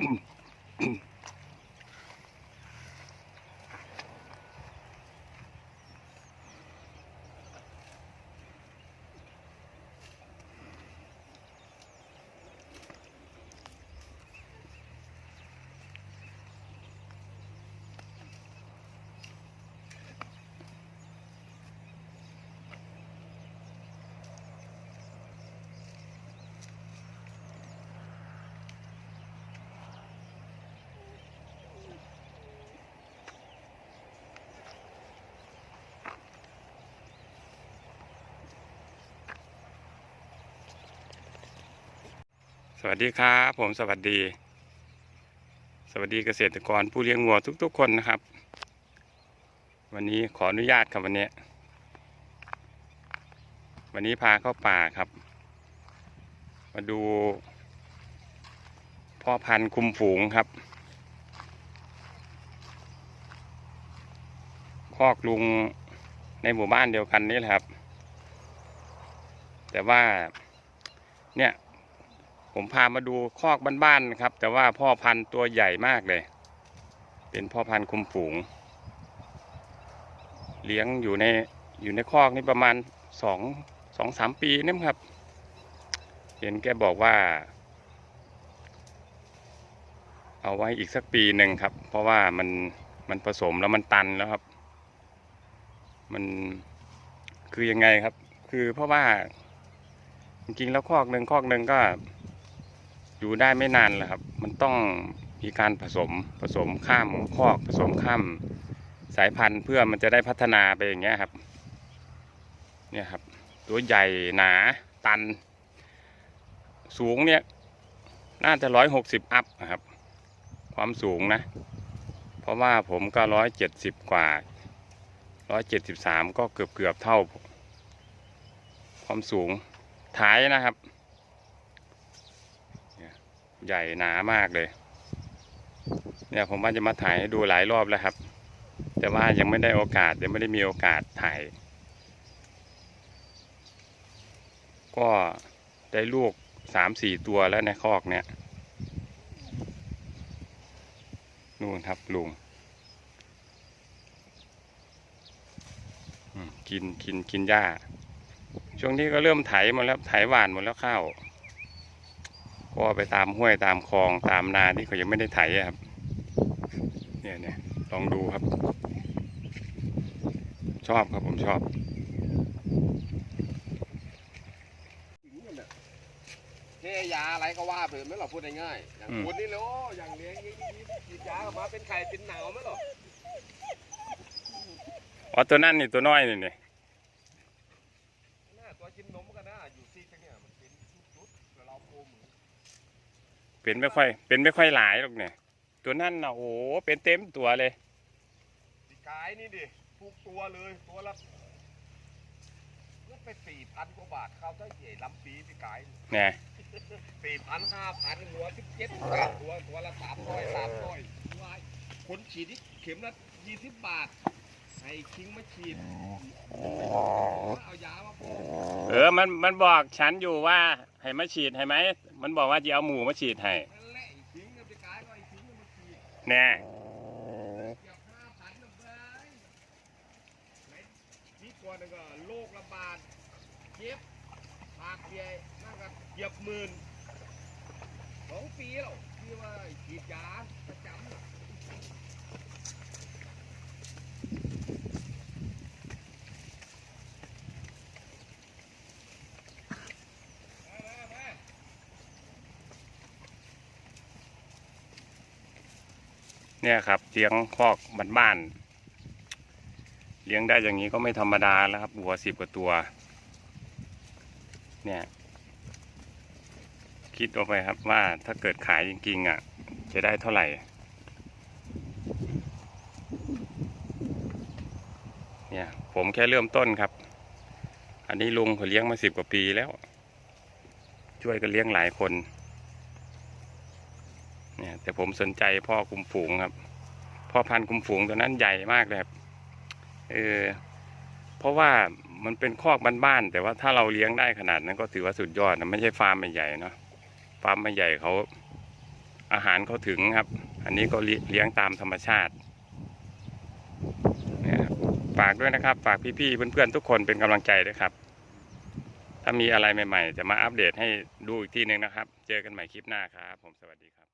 mm สวัสดีครับผมสวัสดี สวัสดีเกษตรกรผู้เลี้ยงวัวทุก ๆ คนนะครับ วันนี้ขออนุญาตครับวันนี้ วันนี้พาเข้าป่าครับ มาดู พ่อพันธุ์คุมฝูงครับคอกลุงในหมู่บ้านเดียวกันนี่แหละครับ แต่ว่าเนี่ย ผมพามาดูคอกบ้านๆครับ แต่ว่าพ่อพันธุ์ตัวใหญ่มากเลย เป็นพ่อพันธุ์คุมฝูง เลี้ยงอยู่ในอยู่ในคอกนี่ประมาณสองสองสามปีนี่มครับ เห็นแกบอกว่า เอาไว้อีกสักปีหนึ่งครับ เพราะว่ามันมันผสมแล้วมันตันแล้วครับ มันคือยังไงครับ คือเพราะว่าจริงๆแล้วคอกหนึ่งคอกหนึ่งก็ อยู่ได้ไม่นานแหละครับ มันต้องมีการผสมผสมข้ามคอกผสมข้ามสายพันธุ์เพื่อมันจะได้พัฒนาไปอย่างเงี้ยครับ เนี่ยครับ ตัวใหญ่หนาตัน สูงเนี่ย น่าจะร้อยหกสิบอัพนะครับ ความสูงนะ เพราะว่าผมก็ร้อยเจ็ดสิบกว่าร้อยเจ็ดสิบสามก็เกือบเกือบเท่า ความสูงท้ายนะครับ ใหญ่หนามากเลย เนี่ยผมว่าจะมาถ่ายให้ดูหลายรอบแล้วครับ แต่ว่ายังไม่ได้โอกาสยังไม่ได้มีโอกาสถ่าย ก็ได้ลูกสามสี่ตัวแล้วในคอกเนี่ยนู่นครับลุงกินกินกินหญ้า ช่วงนี้ก็เริ่มไถหมดแล้วไถหวานหมดแล้วข้าว ก็ไปตามห้วยตามคลองตามนาที่เขายังไม่ได้ไถอะครับ เนี่ยเนี่ยลองดูครับ ชอบครับผมชอบเทยาอะไรก็ว่าไปไม่หรอพูดง่ายๆอย่างอืมคุณนี่เลยโอ้อย่างเลี้ยงนี้ฉีดยาออกมาเป็นไข่เป็นหนาวไหมหรออ๋อตัวนั่นนี่ตัวน้อยนี่นี่หน้าตัวกินนมก็น่าอยู่ซีกเนี่ยมันเป็นจุดๆแล้วเราโอม เป็นไม่ค่อย เป็นไม่ค่อยหลายหรอกเนี่ย ตัวนั่นนะโอ้โหเป็นเต็มตัวเลยปีกายนี่ดิทุกตัวเลยตัวละเงินไปสี่พันกว่าบาทเข้าเท่าใหญ่ลำปีปีกายเนี่ยสี่พันห้าพันหัวสิบเจ็ดแปดตัวตัวละสามร้อยสามร้อยคนฉีดที่เข็มละยี่สิบบาทให้คิงมาฉีดเอายามาพอเออมันมันบอกฉันอยู่ว่า ให้มาฉีดให้ไหม มันบอกว่าจะเอาหมูมาฉีดให้แหละไอ้ทิ้งกันไปกายก็ไอ้ทิ้งมันมาขี่แน่เกือบห้าพันนะเบ้ยไหนนี่ก่อนก็โรคระบาดเจ็บปากใหญ่นั่นก็เหยียบหมื่นสองปีแล้วที่ว่าฉีดยาประจำน่ะ มามามา เนี่ยครับเลี้ยงคอกบ้านๆเลี้ยงได้อย่างนี้ก็ไม่ธรรมดาแล้วครับวัวสิบกว่าตัว เนี่ย คิดเอาไปครับว่าถ้าเกิดขายจริงๆอะ จะได้เท่าไหร่ เนี่ย ผมแค่เริ่มต้นครับ อันนี้ลุงเขาเลี้ยงมาสิบกว่าปีแล้ว ช่วยกันเลี้ยงหลายคน เนี่ยแต่ผมสนใจพ่อคุมฝูงครับ พ่อพันธุ์คุมฝูงตัวนั้นใหญ่มากเลยครับเออเพราะว่ามันเป็นคอกบ้านๆแต่ว่าถ้าเราเลี้ยงได้ขนาดนั้นก็ถือว่าสุดยอดนะไม่ใช่ฟาร์มใหญ่ๆเนาะฟาร์มใหญ่เขาอาหารเขาถึงครับ อันนี้ก็เลี้ยงตามธรรมชาติเนี่ยฝากด้วยนะครับ ฝากพี่ๆเพื่อนๆทุกคนเป็นกำลังใจด้วยครับ ถ้ามีอะไรใหม่ๆ จะมาอัปเดตให้ดูอีกทีนึงนะครับ เจอกันใหม่คลิปหน้าครับ ผมสวัสดีครับ